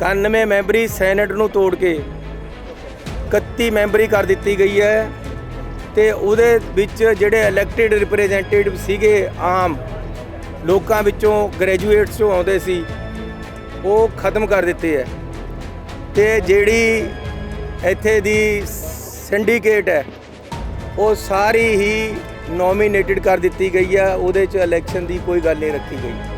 91 memory senate ਨੂੰ ਤੋੜ ਕੇ 31 memory ਕਰ ਦਿੱਤੀ ਗਈ ਹੈ ਤੇ ਉਹਦੇ ਵਿੱਚ ਜਿਹੜੇ ਇਲੈਕਟਿਡ ਰਿਪਰੈਜ਼ੈਂਟੇਟਿਵ ਸੀਗੇ ਆਮ ਲੋਕਾਂ ਵਿੱਚੋਂ ਗ੍ਰੈਜੂਏਟਸ ਚੋਂ ਆਉਂਦੇ ਸੀ, ਉਹ ਖਤਮ ਕਰ ਦਿੱਤੇ ਹੈ। ਤੇ ਜਿਹੜੀ ਇੱਥੇ ਦੀ ਸਿੰਡੀਕੇਟ ਹੈ, ਉਹ ਸਾਰੀ ਹੀ ਨੋਮੀਨੇਟਡ ਕਰ ਦਿੱਤੀ ਗਈ ਹੈ, ਉਹਦੇ 'ਚ ਇਲੈਕਸ਼ਨ ਦੀ ਕੋਈ ਗੱਲ ਨਹੀਂ ਰੱਖੀ ਗਈ।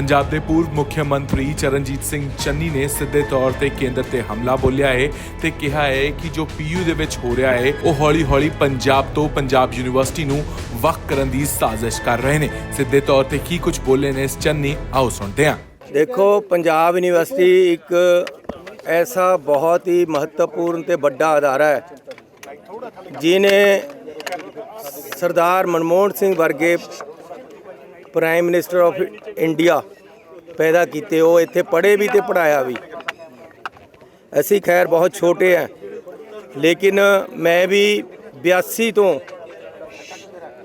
ਪੰਜਾਬ ਦੇ ਪੂਰਵ ਮੁੱਖ ਮੰਤਰੀ ਚਰਨਜੀਤ ਸਿੰਘ ਚੰਨੀ ਨੇ ਸਿੱਧੇ ਤੌਰ ਤੇ ਕੇਂਦਰ ਤੇ ਹਮਲਾ ਬੋਲਿਆ ਹੈ ਤੇ ਕਿਹਾ ਹੈ ਕਿ ਜੋ ਪੀਯੂ ਦੇ ਵਿੱਚ ਹੋ ਰਿਹਾ ਹੈ, ਉਹ ਹੌਲੀ-ਹੌਲੀ ਪੰਜਾਬ ਤੋਂ ਪੰਜਾਬ ਯੂਨੀਵਰਸਿਟੀ ਨੂੰ ਵੱਖ ਕਰਨ ਦੀ ਸਾਜ਼ਿਸ਼ ਕਰ ਰਹੇ ਨੇ। ਸਿੱਧੇ ਤੌਰ ਤੇ ਕੀ ਕੁਝ ਬੋਲੇ ਨੇ ਚੰਨੀ? ਆਓ ਸੁਣਦੇ ਹਾਂ। ਦੇਖੋ, ਪੰਜਾਬ ਯੂਨੀਵਰਸਿਟੀ ਇੱਕ ਐਸਾ ਬਹੁਤ ਹੀ ਮਹੱਤਵਪੂਰਨ ਤੇ ਵੱਡਾ ਅਦਾਰਾ ਹੈ ਜਿਨੇ ਸਰਦਾਰ ਮਨਮੋਹਨ ਸਿੰਘ ਵਰਗੇ ਪ੍ਰਾਈਮ ਮਿਨਿਸਟਰ ਆਫ ਇੰਡੀਆ ਪੈਦਾ ਕੀਤੇ, ਉਹ ਇੱਥੇ ਪੜ੍ਹੇ ਵੀ ਤੇ ਪੜਾਇਆ ਵੀ। ਅਸੀਂ ਖੈਰ ਬਹੁਤ ਛੋਟੇ ਆ ਲੇਕਿਨ ਮੈਂ ਵੀ 82 ਤੋਂ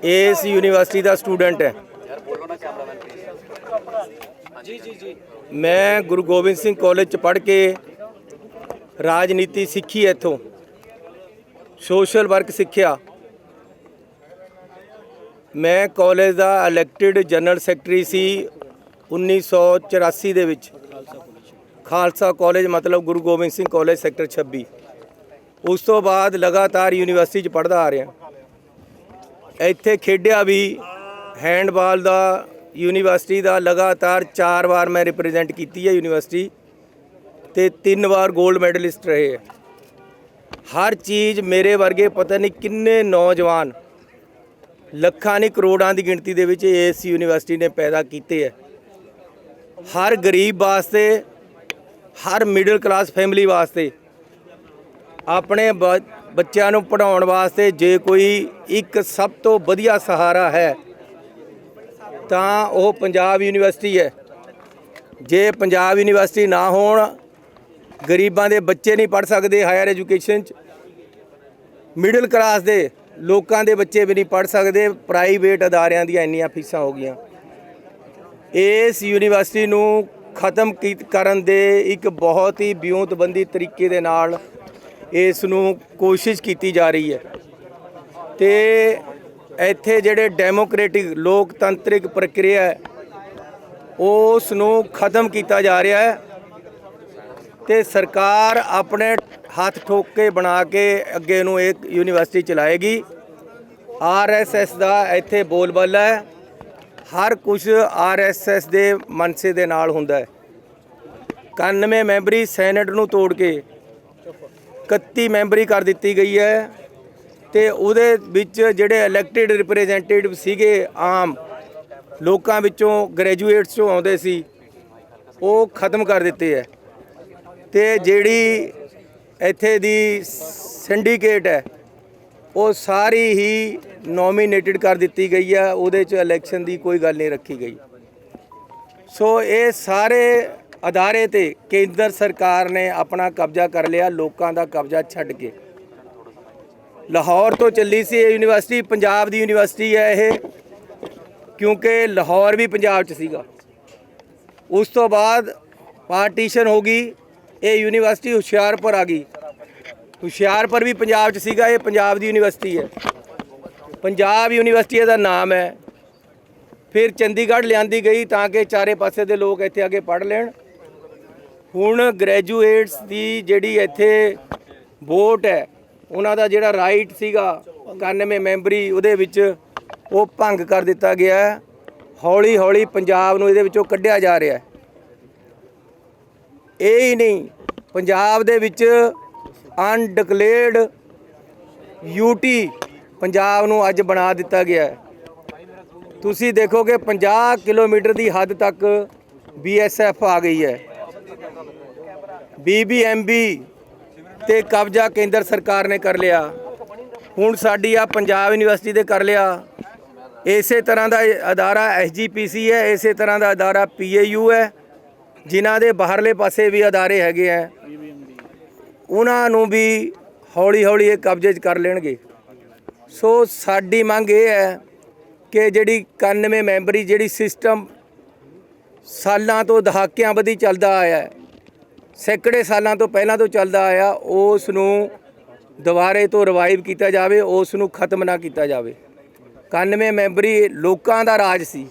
ਇਸ ਯੂਨੀਵਰਸਿਟੀ ਦਾ ਸਟੂਡੈਂਟ ਹੈ। ਮੈਂ ਗੁਰੂ ਗੋਬਿੰਦ ਸਿੰਘ ਕਾਲਜ ਚ ਪੜ੍ਹ ਕੇ ਰਾਜਨੀਤੀ ਸਿੱਖੀ ਇੱਥੋਂ, ਸੋਸ਼ਲ ਵਰਕ ਸਿੱਖਿਆ। ਮੈਂ ਕਾਲਜ ਦਾ ਇਲੈਕਟਿਡ ਜਨਰਲ ਸੈਕਟਰੀ ਸੀ 1984 ਦੇ ਵਿੱਚ। ਖਾਲਸਾ ਕਾਲਜ ਮਤਲਬ ਗੁਰੂ ਗੋਬਿੰਦ ਸਿੰਘ ਕਾਲਜ ਸੈਕਟਰ 26 ਉਸ ਤੋਂ ਬਾਅਦ ਲਗਾਤਾਰ ਯੂਨੀਵਰਸਿਟੀ ਚ ਪੜ੍ਹਦਾ ਆ ਰਿਹਾ। ਇੱਥੇ ਖੇਡਿਆ ਵੀ ਹੈਂਡਬਾਲ ਦਾ, ਯੂਨੀਵਰਸਿਟੀ ਦਾ ਲਗਾਤਾਰ 4 ਵਾਰ ਮੈਂ ਰਿਪਰੈਜ਼ੈਂਟ ਕੀਤੀ ਹੈ ਯੂਨੀਵਰਸਿਟੀ ਤੇ 3 ਵਾਰ 골ਡ ਮੈਡਲਿਸਟ ਰਹੇ ਹੈ। ਹਰ ਚੀਜ਼ ਮੇਰੇ ਵਰਗੇ ਪਤਾ ਨਹੀਂ ਕਿੰਨੇ ਨੌਜਵਾਨ ਲੱਖਾਂ ਨਹੀਂ, ਕਰੋੜਾਂ ਦੀ ਗਿਣਤੀ ਦੇ ਵਿੱਚ ਇਸ ਯੂਨੀਵਰਸਿਟੀ ਨੇ ਪੈਦਾ ਕੀਤੇ ਹੈ। ਹਰ ਗਰੀਬ ਵਾਸਤੇ, ਹਰ ਮਿਡਲ ਕਲਾਸ ਫੈਮਿਲੀ ਵਾਸਤੇ, ਆਪਣੇ ਬ- ਬੱਚਿਆਂ ਨੂੰ ਪੜਾਉਣ ਵਾਸਤੇ ਜੇ ਕੋਈ ਇੱਕ ਸਭ ਤੋਂ ਵਧੀਆ ਸਹਾਰਾ ਹੈ, ਤਾਂ ਉਹ ਪੰਜਾਬ ਯੂਨੀਵਰਸਿਟੀ ਹੈ। ਜੇ ਪੰਜਾਬ ਯੂਨੀਵਰਸਿਟੀ ਨਾ ਹੋਣ, ਗਰੀਬਾਂ ਦੇ ਬੱਚੇ ਨਹੀਂ ਪੜ ਸਕਦੇ ਹਾਇਰ ਐਜੂਕੇਸ਼ਨ ਚ ਮਿਡਲ ਕਲਾਸ ਦੇ ਲੋਕਾਂ ਦੇ ਬੱਚੇ ਵੀ ਨਹੀਂ ਪੜ ਸਕਦੇ ਪ੍ਰਾਈਵੇਟ ਅਦਾਰਿਆਂ ਦੀਆਂ ਇੰਨੀਆਂ ਫੀਸਾਂ ਹੋ ਗਈਆਂ। ਇਸ ਯੂਨੀਵਰਸਿਟੀ ਨੂੰ ਖਤਮ ਕੀ- ਕਰਨ ਦੇ ਇੱਕ ਬਹੁਤ ਹੀ ਵਿਉਂਤਬੰਦੀ ਤਰੀਕੇ ਦੇ ਨਾਲ ਇਸ ਨੂੰ ਕੋਸ਼ਿਸ਼ ਕੀਤੀ ਜਾ ਰਹੀ ਹੈ। ਤੇ ਇੱਥੇ ਜਿਹੜੇ ਡੈਮੋਕ੍ਰੈਟਿਕ ਲੋਕਤੰਤਰਿਕ ਪ੍ਰਕਿਰਿਆ ਉਸ ਨੂੰ ਖਤਮ ਕੀਤਾ ਜਾ ਰਿਹਾ ਹੈ ਤੇ ਸਰਕਾਰ ਆਪਣੇ ਹੱਥ ਠੋਕ ਕੇ ਬਣਾ ਕੇ ਅੱਗੇ ਨੂੰ ਇੱਕ ਯੂਨੀਵਰਸਿਟੀ ਚਲਾਏਗੀ। ਆਰਐਸਐਸ ਦਾ ਇੱਥੇ ਬੋਲਬਾਲਾ ਹੈ। ਹਰ ਕੁਝ ਆਰਐਸਐਸ ਦੇ ਮਨਸੇ ਦੇ ਨਾਲ ਹੁੰਦਾ ਹੈ। 91 ਮੈਂਬਰੀ ਸੈਨੇਟ ਨੂੰ ਤੋੜ ਕੇ 31 ਮੈਂਬਰੀ ਕਰ ਦਿੱਤੀ ਗਈ ਹੈ ਤੇ ਉਹਦੇ ਵਿੱਚ ਜਿਹੜੇ ਇਲੈਕਟਿਡ ਰਿਪਰੈਜ਼ੈਂਟੇਟਿਵ ਸੀਗੇ ਆਮ ਲੋਕਾਂ ਵਿੱਚੋਂ ਗ੍ਰੈਜੂਏਟਸ ਚੋਂ ਆਉਂਦੇ ਸੀ, ਉਹ ਖਤਮ ਕਰ ਦਿੱਤੇ ਹੈ। ਤੇ ਜਿਹੜੀ ਇੱਥੇ ਦੀ ਸਿੰਡੀਕੇਟ ਹੈ। ਉਹ ਸਾਰੀ ਹੀ ਨੋਮੀਨੇਟਡ ਕਰ ਦਿੱਤੀ ਗਈ ਹੈ। ਉਹਦੇ 'ਚ ਇਲੈਕਸ਼ਨ ਦੀ ਕੋਈ ਗੱਲ ਨਹੀਂ ਰੱਖੀ ਗਈ। ਸੋ ਇਹ ਸਾਰੇ ਅਦਾਰੇ ਤੇ ਕੇਂਦਰ ਸਰਕਾਰ ਨੇ ਆਪਣਾ ਕਬਜ਼ਾ ਕਰ ਲਿਆ। ਲੋਕਾਂ ਦਾ ਕਬਜ਼ਾ ਛੱਡ ਕੇ। ਲਾਹੌਰ ਤੋਂ ਚੱਲੀ ਸੀ ਇਹ ਯੂਨੀਵਰਸਿਟੀ ਪੰਜਾਬ ਦੀ ਯੂਨੀਵਰਸਿਟੀ ਹੈ ਇਹ। ਕਿਉਂਕਿ ਲਾਹੌਰ ਵੀ ਪੰਜਾਬ 'ਚ ਸੀਗਾ। ਉਸ ਤੋਂ ਬਾਅਦ ਪਾਰਟੀਸ਼ਨ ਹੋ ਗਈ। ਇਹ ਯੂਨੀਵਰਸਿਟੀ ਹੁਸ਼ਿਆਰਪੁਰ ਆ ਗਈ। ਹੁਸ਼ਿਆਰਪੁਰ ਵੀ ਪੰਜਾਬ 'ਚ ਸੀਗਾ, ਇਹ ਪੰਜਾਬ ਦੀ ਯੂਨੀਵਰਸਿਟੀ ਹੈ। ਪੰਜਾਬ ਯੂਨੀਵਰਸਿਟੀ ਦਾ ਨਾਮ ਹੈ। ਫਿਰ ਚੰਡੀਗੜ੍ਹ ਲਿਆਂਦੀ ਗਈ ਤਾਂ ਕਿ ਚਾਰੇ ਪਾਸੇ ਦੇ ਲੋਕ ਇੱਥੇ ਆ ਕੇ ਪੜ੍ਹ ਲੈਣ। ਹੁਣ ਗ੍ਰੈਜੂਏਟਸ ਦੀ ਜਿਹੜੀ ਇੱਥੇ ਵੋਟ ਹੈ, ਉਹਨਾਂ ਦਾ ਜਿਹੜਾ ਰਾਈਟ ਸੀਗਾ 91 ਮੈਂਬਰੀ, ਉਹਦੇ ਵਿੱਚ ਉਹ ਭੰਗ ਕਰ ਦਿੱਤਾ ਗਿਆ ਹੌਲੀ ਹੌਲੀ ਪੰਜਾਬ ਨੂੰ ਇਹਦੇ ਵਿੱਚੋਂ ਕੱਢਿਆ ਜਾ ਰਿਹਾ ਹੈ। ਇਹ ਹੀ ਨਹੀਂ, ਪੰਜਾਬ ਦੇ ਵਿੱਚ ਅਨਡਿਕਲੇਅਰਡ ਯੂਟੀ ਪੰਜਾਬ ਨੂੰ ਅੱਜ ਬਣਾ ਦਿੱਤਾ ਗਿਆ ਹੈ। ਤੁਸੀਂ ਦੇਖੋਗੇ 50 ਕਿਲੋਮੀਟਰ ਦੀ ਹੱਦ ਤੱਕ ਬੀਐਸਐਫ ਆ ਗਈ ਹੈ। ਬੀਬੀਐਮਬੀ ਤੇ ਕਬਜ਼ਾ ਕੇਂਦਰ ਸਰਕਾਰ ਨੇ ਕਰ ਲਿਆ। ਹੁਣ ਸਾਡੀ ਆ ਪੰਜਾਬ ਯੂਨੀਵਰਸਿਟੀ ਦੇ ਕਰ ਲਿਆ। ਇਸੇ ਤਰ੍ਹਾਂ ਦਾ ਇਹ ਅਦਾਰਾ ਐਸਜੀਪੀਸੀ ਹੈ, ਇਸੇ ਤਰ੍ਹਾਂ ਦਾ ਅਦਾਰਾ ਪੀਏਯੂ ਹੈ। ਜਿਨ੍ਹਾਂ ਦੇ ਬਾਹਰਲੇ ਪਾਸੇ ਵੀ ਅਦਾਰੇ ਹੈਗੇ ਆ, ਉਹਨਾਂ ਨੂੰ ਵੀ ਹੌਲੀ ਹੌਲੀ ਇਹ ਕਬਜ਼ੇ 'ਚ ਕਰ ਲੈਣਗੇ। ਸੋ ਸਾਡੀ ਮੰਗ ਇਹ ਹੈ ਕਿ ਜਿਹੜੀ 91 ਮੈਂਬਰੀ ਜਿਹੜੀ ਸਿਸਟਮ ਸਾਲਾਂ ਤੋਂ ਦਹਾਕਿਆਂ ਵਧੀ ਚੱਲਦਾ ਆਇਆ ਹੈ, ਸੈਂਕੜੇ ਸਾਲਾਂ ਤੋਂ ਪਹਿਲਾਂ ਤੋਂ ਚੱਲਦਾ ਆਇਆ, ਉਸ ਨੂੰ ਦੁਬਾਰੇ ਤੋਂ ਰਿਵਾਈਵ ਕੀਤਾ ਜਾਵੇ, ਉਸ ਨੂੰ ਖਤਮ ਨਾ ਕੀਤਾ ਜਾਵੇ। 91 ਮੈਂਬਰੀ ਲੋਕਾਂ ਦਾ ਰਾਜ ਸੀ।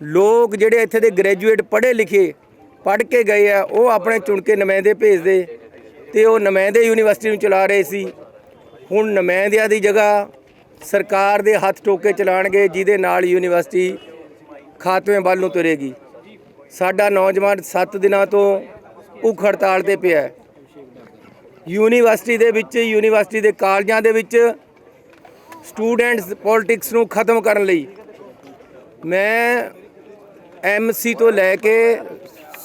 ਲੋਕ ਜਿਹੜੇ ਇੱਥੇ ਦੇ ਗ੍ਰੈਜੂਏਟ ਪੜ੍ਹੇ ਲਿਖੇ ਪੜ੍ਹ ਕੇ ਗਏ ਆ, ਉਹ ਆਪਣੇ ਚੁਣ ਕੇ ਨੁਮਾਇੰਦੇ ਭੇਜਦੇ ਤੇ ਉਹ ਨੁਮਾਇੰਦੇ ਯੂਨੀਵਰਸਿਟੀ ਨੂੰ ਚਲਾ ਰਹੇ ਸੀ। ਹੁਣ ਨੁਮਾਇੰਦਿਆਂ ਦੀ ਜਗ੍ਹਾ ਸਰਕਾਰ ਦੇ ਹੱਥ ਟੋਕੇ ਚਲਾਣਗੇ, ਜਿਹਦੇ ਨਾਲ ਯੂਨੀਵਰਸਿਟੀ ਖਾਤਮੇ ਵੱਲ ਨੂੰ ਤੁਰੇਗੀ। ਸਾਡਾ ਨੌਜਵਾਨ 7 ਦਿਨਾਂ ਤੋਂ ਭੁੱਖ ਹੜਤਾਲ ਤੇ ਪਿਆ ਹੈ। ਯੂਨੀਵਰਸਿਟੀ ਦੇ ਵਿੱਚ, ਯੂਨੀਵਰਸਿਟੀ ਦੇ ਕਾਲਜਾਂ ਦੇ ਵਿੱਚ ਸਟੂਡੈਂਟਸ ਪੋਲਿਟਿਕਸ ਨੂੰ ਖਤਮ ਕਰਨ ਲਈ ਮੈਂ ਐਮਸੀ ਤੋਂ ਲੈ ਕੇ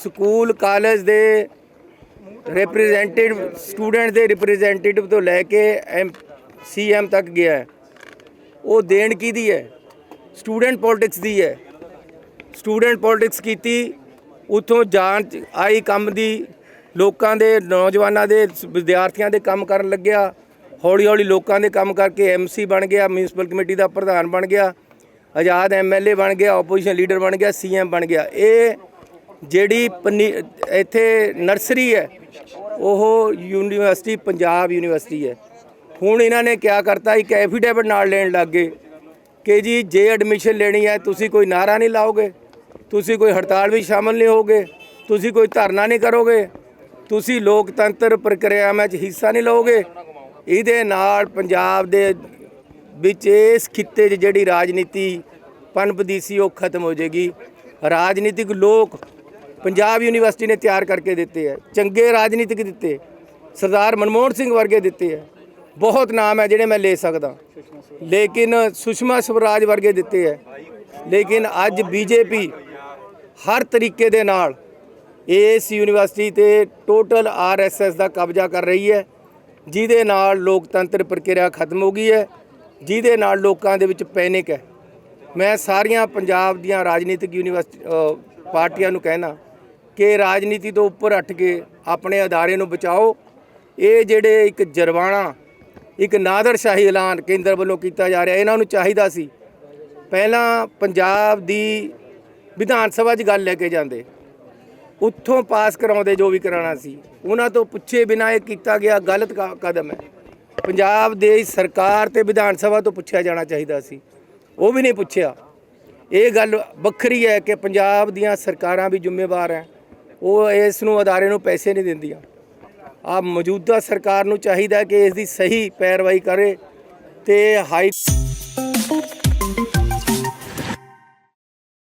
ਸਕੂਲ, ਕਾਲਜ ਦੇ ਰਿਪਰੈਜ਼ੈਂਟੇਟਿਵ ਸਟੂਡੈਂਟ ਦੇ ਰਿਪਰੈਜ਼ੈਂਟੇਟਿਵ ਤੋਂ ਲੈ ਕੇ ਐਮ ਸੀਐਮ ਤੱਕ ਗਿਆ ਹੈ। ਉਹ ਦੇਣ ਕਿਹਦੀ ਹੈ? ਸਟੂਡੈਂਟ ਪੋਲਿਟਿਕਸ ਦੀ ਹੈ। ਸਟੂਡੈਂਟ ਪੋਲਿਟਿਕਸ ਕੀਤੀ, ਉਥੋਂ ਜਾਂਚ ਆਈ ਕੰਮ ਦੀ, ਲੋਕਾਂ ਦੇ, ਨੌਜਵਾਨਾਂ ਦੇ, ਵਿਦਿਆਰਥੀਆਂ ਦੇ ਕੰਮ ਕਰਨ ਲੱਗਿਆ। ਹੌਲੀ ਹੌਲੀ ਲੋਕਾਂ ਦੇ ਕੰਮ ਕਰਕੇ ਐਮਸੀ ਬਣ ਗਿਆ ਮਿਊਨਿਸਪਲ ਕਮੇਟੀ ਦਾ ਪ੍ਰਧਾਨ ਬਣ ਗਿਆ, ਆਜ਼ਾਦ ਐਮਐਲਏ ਬਣ ਗਿਆ ਆਪੋਜੀਸ਼ਨ ਲੀਡਰ ਬਣ ਗਿਆ ਸੀਐਮ ਬਣ ਗਿਆ। ਇਹ ਜਿਹੜੀ ਪਨੀ- ਇੱਥੇ ਨਰਸਰੀ ਹੈ, ਉਹ ਯੂਨੀਵਰਸਿਟੀ, ਪੰਜਾਬ ਯੂਨੀਵਰਸਿਟੀ ਹੈ। ਹੁਣ ਇਹਨਾਂ ਨੇ ਕਿਆ ਕਰਤਾ, ਇੱਕ ਐਫੀਡੇਵਿਟ ਨਾਲ ਲੈਣ ਲੱਗ ਗਏ ਕਿ ਜੀ, ਜੇ ਐਡਮਿਸ਼ਨ ਲੈਣੀ ਹੈ, ਤੁਸੀਂ ਕੋਈ ਨਾਰਾ ਨਹੀਂ ਲਾਓਗੇ, ਤੁਸੀਂ ਕੋਈ ਹੜਤਾਲ ਵਿੱਚ ਸ਼ਾਮਲ ਨਹੀਂ ਹੋਗੇ ਤੁਸੀਂ ਕੋਈ ਧਰਨਾ ਨਹੀਂ ਕਰੋਗੇ, ਤੁਸੀਂ ਲੋਕਤੰਤਰ ਪ੍ਰਕਿਰਿਆਵਾਂ 'ਚ ਹਿੱਸਾ ਨਹੀਂ ਲਓਗੇ, ਇਹਦੇ ਨਾਲ ਪੰਜਾਬ ਦੇ ਵਿੱਚ ਇਸ ਖਿੱਤੇ 'ਚ ਜਿਹੜੀ ਰਾਜਨੀਤੀ ਪਨਪਦੀ ਸੀ, ਉਹ ਖਤਮ ਹੋ ਜਾਏਗੀ। ਰਾਜਨੀਤਿਕ ਲੋਕ ਪੰਜਾਬ ਯੂਨੀਵਰਸਿਟੀ ਨੇ ਤਿਆਰ ਕਰਕੇ ਦਿੱਤੇ ਹੈ, ਚੰਗੇ ਰਾਜਨੀਤਿਕ ਦਿੱਤੇ, ਸਰਦਾਰ ਮਨਮੋਹਨ ਸਿੰਘ ਵਰਗੇ ਦਿੱਤੇ ਹੈ। ਬਹੁਤ ਨਾਮ ਹੈ ਜਿਹੜੇ ਮੈਂ ਲੈ ਸਕਦਾ। ਲੇਕਿਨ ਸੁਸ਼ਮਾ ਸਵਰਾਜ ਵਰਗੇ ਦਿੱਤੇ ਹੈ। ਲੇਕਿਨ ਅੱਜ ਬੀਜੇਪੀ ਹਰ ਤਰੀਕੇ ਦੇ ਨਾਲ ਇਸ ਯੂਨੀਵਰਸਿਟੀ ਤੇ ਟੋਟਲ ਆਰਐਸਐਸ ਦਾ ਕਬਜ਼ਾ ਕਰ ਰਹੀ ਹੈ। ਜਿਹਦੇ ਨਾਲ ਲੋਕਤੰਤਰ ਪ੍ਰਕਿਰਿਆ ਖਤਮ ਹੋ ਗਈ ਹੈ। ਜਿਹਦੇ ਨਾਲ ਲੋਕਾਂ ਦੇ ਵਿੱਚ ਪੈਨਿਕ ਹੈ। ਮੈਂ ਸਾਰੀਆਂ ਪੰਜਾਬ ਦੀਆਂ ਰਾਜਨੀਤਿਕ ਯੂਨੀਵਰਸਿਟੀ ਪਾਰਟੀਆਂ ਨੂੰ ਕਹਿਣਾ ਕਿ ਰਾਜਨੀਤੀ ਤੋਂ ਉੱਪਰ ਉੱਠ ਕੇ ਆਪਣੇ ਅਦਾਰੇ ਨੂੰ ਬਚਾਓ। ਇਹ ਜਿਹੜੇ ਇੱਕ ਜਰਵਾਣਾ ਇੱਕ ਨਾਦਰਸ਼ਾਹੀ ਐਲਾਨ ਕੇਂਦਰ ਵੱਲੋਂ ਕੀਤਾ ਜਾ ਰਿਹਾ, ਇਹਨਾਂ ਨੂੰ ਚਾਹੀਦਾ ਸੀ। ਪਹਿਲਾਂ ਪੰਜਾਬ ਦੀ ਵਿਧਾਨ ਸਭਾ 'ਚ ਗੱਲ ਲੈ ਕੇ ਜਾਂਦੇ। ਉੱਥੋਂ ਪਾਸ ਕਰਾਉਂਦੇ ਜੋ ਵੀ ਕਰਾਉਣਾ ਸੀ। ਉਹਨਾਂ ਤੋਂ ਪੁੱਛੇ ਬਿਨਾਂ ਇਹ ਕੀਤਾ ਗਿਆ ਗਲਤ ਕ- ਕਦਮ ਹੈ। ਪੰਜਾਬ ਦੇ ਸਰਕਾਰ ਤੇ ਵਿਧਾਨ ਸਭਾ ਤੋਂ ਪੁੱਛਿਆ ਜਾਣਾ ਚਾਹੀਦਾ ਸੀ। ਉਹ ਵੀ ਨਹੀਂ ਪੁੱਛਿਆ। ਇਹ ਗੱਲ ਵੱਖਰੀ ਹੈ ਕਿ ਪੰਜਾਬ ਦੀਆਂ ਸਰਕਾਰਾਂ ਵੀ ਜ਼ਿੰਮੇਵਾਰ ਹੈ। ਉਹ ਇਸ ਨੂੰ ਅਦਾਰੇ ਨੂੰ ਪੈਸੇ ਨਹੀਂ ਦਿੰਦੀਆਂ। ਆ ਮੌਜੂਦਾ ਸਰਕਾਰ ਨੂੰ ਚਾਹੀਦਾ ਕਿ ਇਸ ਦੀ ਸਹੀ ਪੈਰਵਾਈ ਕਰੇ ਤੇ ਹਾਈ